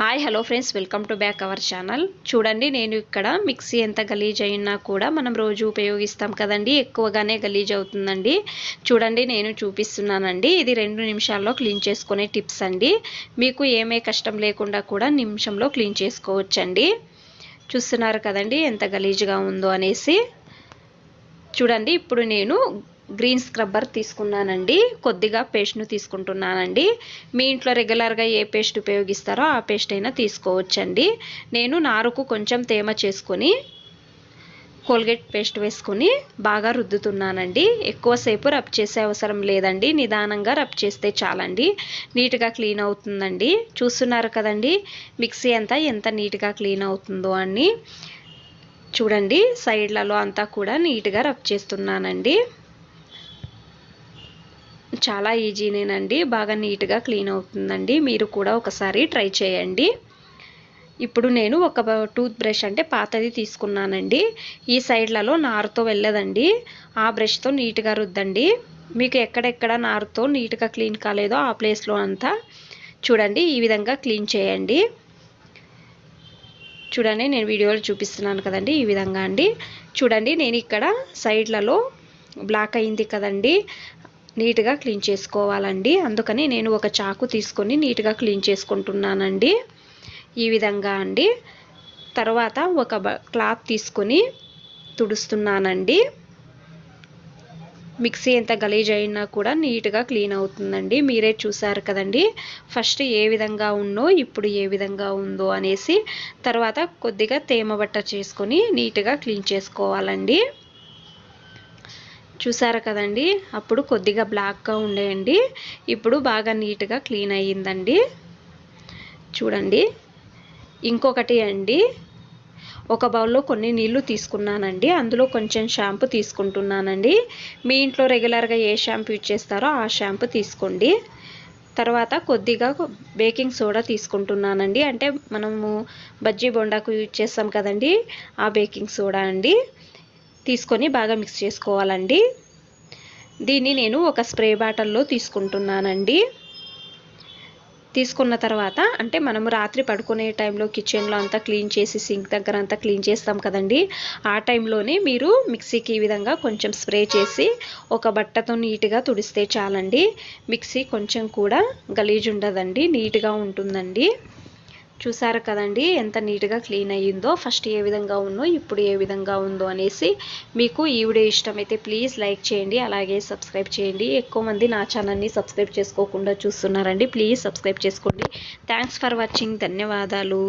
Hi hello friends welcome to back our channel చూడండి నేను ఇక్కడ మిక్సీ ఎంత గలీజ్ అయినా కూడా మనం రోజు ఉపయోగిస్తాం కదండి. ఎక్కువగానే గలీజ్ అవుతుందండి. చూడండి నేను చూపిస్తున్నానండి. ఇది రెండు నిమిషాల్లో క్లీన్ చేసుకునే టిప్స్ అండి. మీకు ఏమే కష్టం లేకుండా కూడా నిమిషంలో క్లీన్ చేసుకోవచ్చండి. చూస్తున్నారు కదండి ఎంత గలీజ్గా ఉందో అనేసి. చూడండి ఇప్పుడు నేను గ్రీన్ స్క్రబ్బర్ తీసుకున్నానండి. కొద్దిగా పేస్ట్ను తీసుకుంటున్నానండి. మీ ఇంట్లో రెగ్యులర్గా ఏ పేస్ట్ ఉపయోగిస్తారో ఆ పేస్ట్ అయినా తీసుకోవచ్చండి. నేను నారుకు కొంచెం తేమ చేసుకొని కోల్గేట్ పేస్ట్ వేసుకొని బాగా రుద్దుతున్నానండి. ఎక్కువసేపు రబ్ చేసే అవసరం లేదండి. నిదానంగా రబ్ చేస్తే చాలండి. నీట్గా క్లీన్ అవుతుందండి. చూస్తున్నారు కదండి మిక్సీ అంతా ఎంత నీట్గా క్లీన్ అవుతుందో అని. చూడండి సైడ్లలో అంతా కూడా నీట్గా రబ్ చేస్తున్నానండి. చాలా ఈజీనేనండి. బాగా నీట్గా క్లీన్ అవుతుందండి. మీరు కూడా ఒకసారి ట్రై చేయండి. ఇప్పుడు నేను ఒక టూత్ బ్రష్ అంటే పాతది తీసుకున్నానండి. ఈ సైడ్లలో నారుతో వెళ్ళదండి. ఆ బ్రష్తో నీట్గా రుద్దండి. మీకు ఎక్కడెక్కడ నారుతో నీట్గా క్లీన్ కాలేదో ఆ ప్లేస్లో అంతా చూడండి. ఈ విధంగా క్లీన్ చేయండి. చూడండి నేను వీడియోలో చూపిస్తున్నాను కదండి ఈ విధంగా అండి. చూడండి నేను ఇక్కడ సైడ్లలో బ్లాక్ అయింది కదండి. నీట్గా క్లీన్ చేసుకోవాలండి. అందుకని నేను ఒక చాకు తీసుకొని నీట్గా క్లీన్ చేసుకుంటున్నానండి. ఈ విధంగా అండి. తర్వాత ఒక క్లాత్ తీసుకొని తుడుస్తున్నానండి. మిక్సీ ఎంత గలీజ్ అయినా కూడా నీట్గా క్లీన్ అవుతుందండి. మీరే చూసారు కదండి. ఫస్ట్ ఏ విధంగా ఉన్నో ఇప్పుడు ఏ విధంగా ఉందో అనేసి తర్వాత కొద్దిగా తేమ బట్ట చేసుకొని నీట్గా క్లీన్ చేసుకోవాలండి. చూసారు కదండి? అప్పుడు కొద్దిగా బ్లాక్గా ఉండేయండి. ఇప్పుడు బాగా నీట్గా క్లీన్ అయ్యిందండి. చూడండి. ఇంకొకటి అండి. ఒక బౌల్లో కొన్ని నీళ్ళు తీసుకున్నానండి. అందులో కొంచెం షాంపూ తీసుకుంటున్నానండి. మీ ఇంట్లో రెగ్యులర్గా ఏ షాంపూ యూజ్ చేస్తారో ఆ షాంపూ తీసుకోండి. తర్వాత కొద్దిగా బేకింగ్ సోడా తీసుకుంటున్నానండి. అంటే మనము బజ్జీ బొండాకు యూజ్ చేస్తాం కదండి. ఆ బేకింగ్ సోడా అండి. తీసుకొని బాగా మిక్స్ చేసుకోవాలండి. దీన్ని నేను ఒక స్ప్రే బాటిల్లో తీసుకుంటున్నానండి. తీసుకున్న తర్వాత అంటే మనము రాత్రి పడుకునే టైంలో కిచెన్లో అంతా క్లీన్ చేసి సింక్ దగ్గర అంతా క్లీన్ చేస్తాం కదండి. ఆ టైంలోనే మీరు మిక్సీకి ఈ విధంగా కొంచెం స్ప్రే చేసి ఒక బట్టతో నీట్గా తుడిస్తే చాలండి. మిక్సీ కొంచెం కూడా గలీజ్ ఉండదండి నీట్గా ఉంటుందండి. చూసారు కదండి ఎంత నీట్గా క్లీన్ అయ్యిందో ఫస్ట్ ఏ విధంగా ఉందో ఇప్పుడు ఏ విధంగా ఉందో అనేసి మీకు ఈ వీడియో ఇష్టమైతే ప్లీజ్ లైక్ చేయండి అలాగే సబ్స్క్రైబ్ చేయండి. ఎక్కువ మంది నా ఛానల్ని సబ్స్క్రైబ్ చేసుకోకుండా చూస్తున్నారండి ప్లీజ్ సబ్స్క్రైబ్ చేసుకోండి. థ్యాంక్స్ ఫర్ వాచింగ్ ధన్యవాదాలు.